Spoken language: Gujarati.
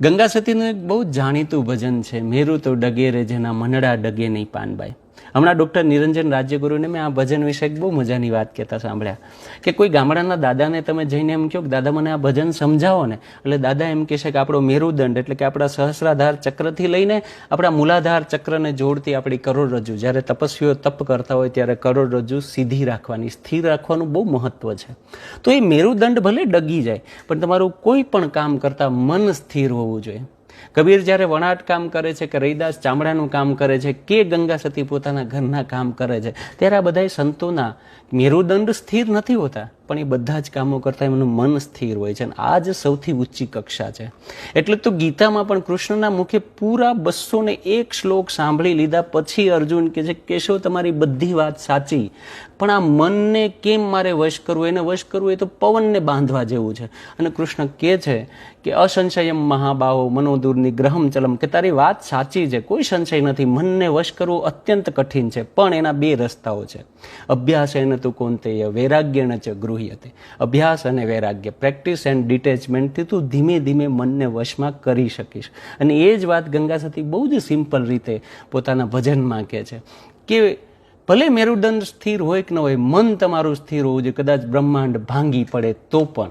ગંગા સતીનું એક બહુ જાણીતું ભજન છે, મેરું તો ડગે રે જેના મનડા ડગે નહીં પાનબાઈ. હમણાં ડૉક્ટર નિરંજન રાજ્યગુરુને મેં આ ભજન વિશે એક બહુ મજાની વાત કહેતા સાંભળ્યા કે કોઈ ગામડાના દાદાને તમે જઈને એમ કહો કે, દાદા, મને આ ભજન સમજાવો ને. એટલે દાદા એમ કહેશે કે, આપણો મેરુદંડ એટલે કે આપણા સહસ્રાધાર ચક્રથી લઈને આપણા મૂલાધાર ચક્રને જોડતી આપણી કરોડરજ્જુ જ્યારે તપસ્વીઓ તપ કરતા હોય ત્યારે કરોડરજ્જુ સીધી રાખવાની, સ્થિર રાખવાનું બહુ મહત્વ છે. તો એ મેરુદંડ ભલે ડગી જાય, પણ તમારું કોઈ પણ કામ કરતાં મન સ્થિર હોવું જોઈએ. કબીર જ્યારે વણાટ કામ કરે છે કે રૈદાસ ચામડાનું કામ કરે છે, કે ગંગા સતી પોતાના ઘરના કામ કરે છે, ત્યારે આ બધાય સંતોના મેરુદંડ સ્થિર નથી હોતા. પણ એ બધા જ કામો કરતાં એમનું મન સ્થિર હોય છે અને આ જ સૌથી ઊંચી કક્ષા છે. એટલે તો ગીતામાં પણ કૃષ્ણના મુખે પૂરા બસો ને એક શ્લોક સાંભળી લીધા પછી અર્જુન કે છે, કેશવ, તમારી બધી વાત સાચી, પણ આ મનને કેમ મારે વશ કરવું? એને વશ કરવું એ તો પવનને બાંધવા જેવું છે. અને કૃષ્ણ કહે છે કે, અસંશયમ મહાબાહો, મનોદુરની ગ્રહમ ચલમ. કે, તારી વાત સાચી છે, કોઈ સંશય નથી, મનને વશ કરવું અત્યંત કઠિન છે, પણ એના બે રસ્તાઓ છે. અભ્યાસ એને તું કોનતેય વૈરાગ્યને ચ હતી. અભ્યાસ અને વૈરાગ્ય, પ્રેક્ટિસ એન્ડ ડિટેચમેન્ટથી તું ધીમે ધીમે મનને વશમાં કરી શકીશ. અને એ જ વાત ગંગા સતી બહુ જ સિમ્પલ રીતે પોતાના ભજનમાં કહે છે કે ભલે મેરુદંડ સ્થિર હોય કે ન હોય, મન તમારું સ્થિર હોવું જોઈએ, કદાચ બ્રહ્માંડ ભાંગી પડે તો પણ.